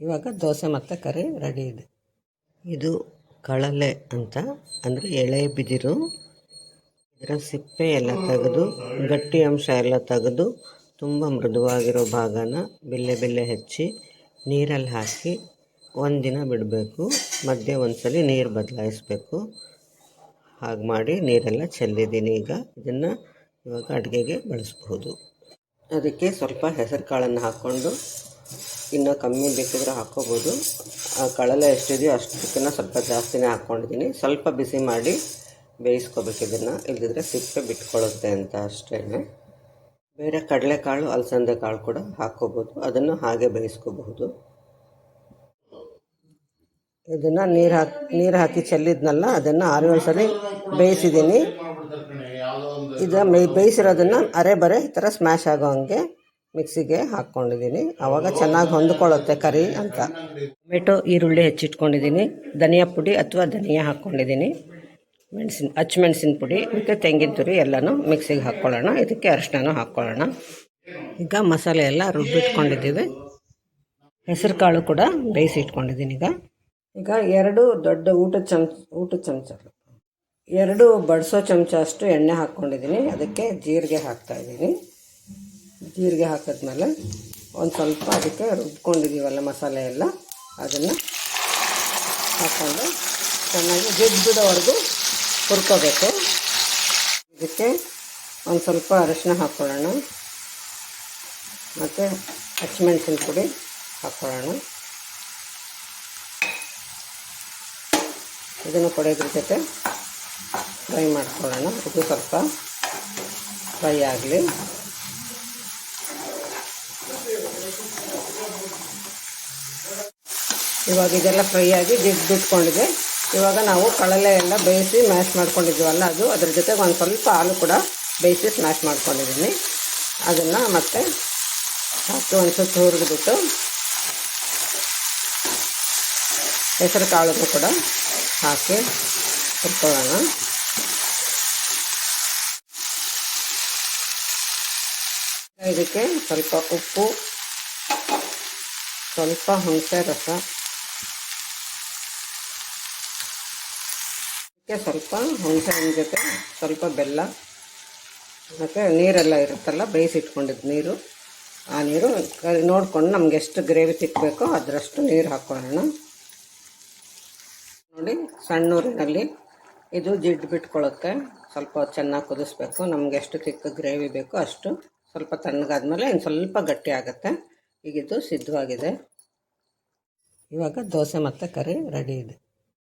ಇವಾಗ ದೋಸೆ ಮತ್ತು ಕರಿ ರೆಡಿ ಇದೆ. ಇದು ಕಳಲೆ ಅಂತ, ಅಂದರೆ ಎಳೆ ಬಿದಿರು, ಇದರ ಸಿಪ್ಪೆ ಎಲ್ಲ ತೆಗೆದು, ಗಟ್ಟಿ ಅಂಶ ಎಲ್ಲ ತೆಗೆದು, ತುಂಬ ಮೃದುವಾಗಿರೋ ಭಾಗನ ಬಿಲ್ಲೆ ಬಿಲ್ಲೆ ಹೆಚ್ಚಿ ನೀರಲ್ಲಿ ಹಾಕಿ ಒಂದಿನ ಬಿಡಬೇಕು. ಮಧ್ಯೆ ಒಂದ್ಸಲಿ ನೀರು ಬದಲಾಯಿಸಬೇಕು. ಹಾಗೆ ಮಾಡಿ ನೀರೆಲ್ಲ ಚೆಲ್ಲಿದ್ದೀನಿ ಈಗ. ಇದನ್ನು ಇವಾಗ ಅಡುಗೆಗೆ ಬಳಸ್ಬೋದು ಅದಕ್ಕೆ ಸ್ವಲ್ಪ ಹೆಸರು ಕಾಳನ್ನು ಹಾಕ್ಕೊಂಡು ಇನ್ನೂ ಕಮ್ಮಿ ಬೇಕಿದ್ರೆ ಹಾಕ್ಕೋಬೋದು ಕಳಲೆ ಎಷ್ಟಿದೆಯೋ ಅಷ್ಟಕ್ಕಿಂತ ಸ್ವಲ್ಪ ಜಾಸ್ತಿನೇ ಹಾಕ್ಕೊಂಡಿದ್ದೀನಿ. ಸ್ವಲ್ಪ ಬಿಸಿ ಮಾಡಿ ಬೇಯಿಸ್ಕೋಬೇಕು ಇದನ್ನು. ಇಲ್ಲದಿದ್ರೆ ಸಿಪ್ಪೆ ಬಿಟ್ಕೊಳ್ಳುತ್ತೆ ಅಂತ ಅಷ್ಟೇ. ಬೇರೆ ಕಡಲೆಕಾಳು ಅಲಸಂದೆ ಕಾಳು ಕೂಡ ಹಾಕ್ಕೋಬೋದು ಅದನ್ನು ಹಾಗೆ ಬೇಯಿಸ್ಕೋಬಹುದು. ಇದನ್ನು ನೀರು ಹಾಕಿ ನೀರು ಹಾಕಿ ಚೆಲ್ಲಿದ್ನಲ್ಲ, ಅದನ್ನು ಆರು ಏಳು ಸಲ ಬೇಯಿಸಿದ್ದೀನಿ. ಇದು ಬೇಯಿಸಿರೋದನ್ನು ಅರೆ ಬರೆ ಈ ಥರ ಸ್ಮ್ಯಾಶ್ ಆಗೋ ಹಂಗೆ ಮಿಕ್ಸಿಗೆ ಹಾಕ್ಕೊಂಡಿದ್ದೀನಿ. ಆವಾಗ ಚೆನ್ನಾಗಿ ಹೊಂದ್ಕೊಳ್ಳುತ್ತೆ ಕರಿ ಅಂತ. ಟೊಮೆಟೊ, ಈರುಳ್ಳಿ ಹೆಚ್ಚಿಟ್ಕೊಂಡಿದ್ದೀನಿ. ಧನಿಯಾ ಪುಡಿ ಅಥವಾ ಧನಿಯಾ ಹಾಕ್ಕೊಂಡಿದ್ದೀನಿ. ಮೆಣಸಿನ, ಹಚ್ಮೆಣಸಿನ ಪುಡಿ, ಮತ್ತು ತೆಂಗಿನ ತುರಿ ಎಲ್ಲನೂ ಮಿಕ್ಸಿಗೆ ಹಾಕ್ಕೊಳ್ಳೋಣ. ಇದಕ್ಕೆ ಅರಿಶಿನ ಹಾಕ್ಕೊಳ್ಳೋಣ. ಈಗ ಮಸಾಲೆ ಎಲ್ಲ ರುಬ್ಬಿಟ್ಕೊಂಡಿದ್ದೀವಿ. ಹೆಸರು ಕಾಳು ಕೂಡ ಬೇಯಿಸಿ ಇಟ್ಕೊಂಡಿದ್ದೀನಿ ಈಗ. ಈಗ ಎರಡು ದೊಡ್ಡ ಊಟದ ಚಮಚ ಊಟದ ಚಮಚ. ಎರಡು ಬಡಿಸೋ ಚಮಚ ಅಷ್ಟು ಎಣ್ಣೆ ಹಾಕ್ಕೊಂಡಿದ್ದೀನಿ. ಅದಕ್ಕೆ ಜೀರಿಗೆ ಹಾಕ್ತಾಯಿದ್ದೀನಿ ಜೀರಿಗೆ ಹಾಕಿದ್ಮೇಲೆ ಒಂದು ಸ್ವಲ್ಪ ಅದಕ್ಕೆ ರುಬ್ಕೊಂಡಿದ್ದೀವಲ್ಲ ಮಸಾಲೆ ಎಲ್ಲ, ಅದನ್ನು ಹಾಕ್ಕೊಂಡು ಚೆನ್ನಾಗಿ ಜಿಡ್ ಬಿಡೋವರೆಗೂ ಹುರ್ಕೋಬೇಕು. ಇದಕ್ಕೆ ಒಂದು ಸ್ವಲ್ಪ ಅರಿಶಿನ ಹಾಕ್ಕೊಳ್ಳೋಣ ಮತ್ತು ಹಸಿಮೆಣ್ಸಿನ ಪುಡಿ ಹಾಕ್ಕೊಳ್ಳೋಣ ಇದನ್ನು ಕೊಡೋದ್ರ ಜೊತೆ ಫ್ರೈ ಮಾಡ್ಕೊಳ್ಳೋಣ. ಇದು ಸ್ವಲ್ಪ ಫ್ರೈ ಆಗಲಿ. ಇವಾಗ ಇದೆಲ್ಲ ಫ್ರೈ ಆಗಿ ಜಿಡ್ ಬಿಟ್ಕೊಂಡಿದೆ. ಇವಾಗ ನಾವು ಕಳಲೆ ಎಲ್ಲ ಬೇಯಿಸಿ ಮ್ಯಾಶ್ ಮಾಡ್ಕೊಂಡಿದ್ದೀವಲ್ಲ ಅದು, ಅದ್ರ ಜೊತೆಗೆ ಒಂದು ಸ್ವಲ್ಪ ಹಾಲು ಕೂಡ ಬೇಯಿಸಿ ಸ್ಮ್ಯಾಶ್ ಮಾಡ್ಕೊಂಡಿದ್ದೀನಿ. ಅದನ್ನು ಮತ್ತೆ ಹಾಕಿ ಒಂದು ಸುತ್ತು ಹುರಿದ್ಬಿಟ್ಟು ಹೆಸರು ಕಾಳನ್ನು ಕೂಡ ಹಾಕಿ ಹುರ್ಕೊಳ್ಳೋಣ. ಇದಕ್ಕೆ ಸ್ವಲ್ಪ ಉಪ್ಪು ಸ್ವಲ್ಪ ಹುಣಸೆ ರಸ. ಅದಕ್ಕೆ ಸ್ವಲ್ಪ ಹುಣಸೆ ಹಣ್ಣು ಜೊತೆ ಸ್ವಲ್ಪ ಬೆಲ್ಲ. ಮತ್ತು ನೀರೆಲ್ಲ ಇರುತ್ತಲ್ಲ ಬೇಯಿಸಿಟ್ಕೊಂಡಿದ್ದು ನೀರು. ಆ ನೀರು ನೋಡಿಕೊಂಡು ನಮ್ಗೆ ಎಷ್ಟು ಗ್ರೇವಿ ತಿಕ್ಕಬೇಕೋ ಅದರಷ್ಟು ನೀರು ಹಾಕ್ಕೊಳ್ಳೋಣ ನೋಡಿ, ಸಣ್ಣೂರಿನಲ್ಲಿ ಇದು ಜಿಡ್ಡು ಬಿಟ್ಕೊಳ್ಳುತ್ತೆ ಸ್ವಲ್ಪ ಚೆನ್ನಾಗಿ ಕುದಿಸ್ಬೇಕು. ನಮ್ಗೆ ಎಷ್ಟು ತಿಕ್ಕ ಗ್ರೇವಿ ಬೇಕೋ ಅಷ್ಟು ಸ್ವಲ್ಪ ತಣ್ಣಗಾದ್ಮೇಲೆ ಇನ್ನು ಸ್ವಲ್ಪ ಗಟ್ಟಿ ಆಗುತ್ತೆ. ಈಗಿದು ಸಿದ್ಧವಾಗಿದೆ. ಇವಾಗ ದೋಸೆ ಮತ್ತು ಕರಿ ರೆಡಿ ಇದೆ.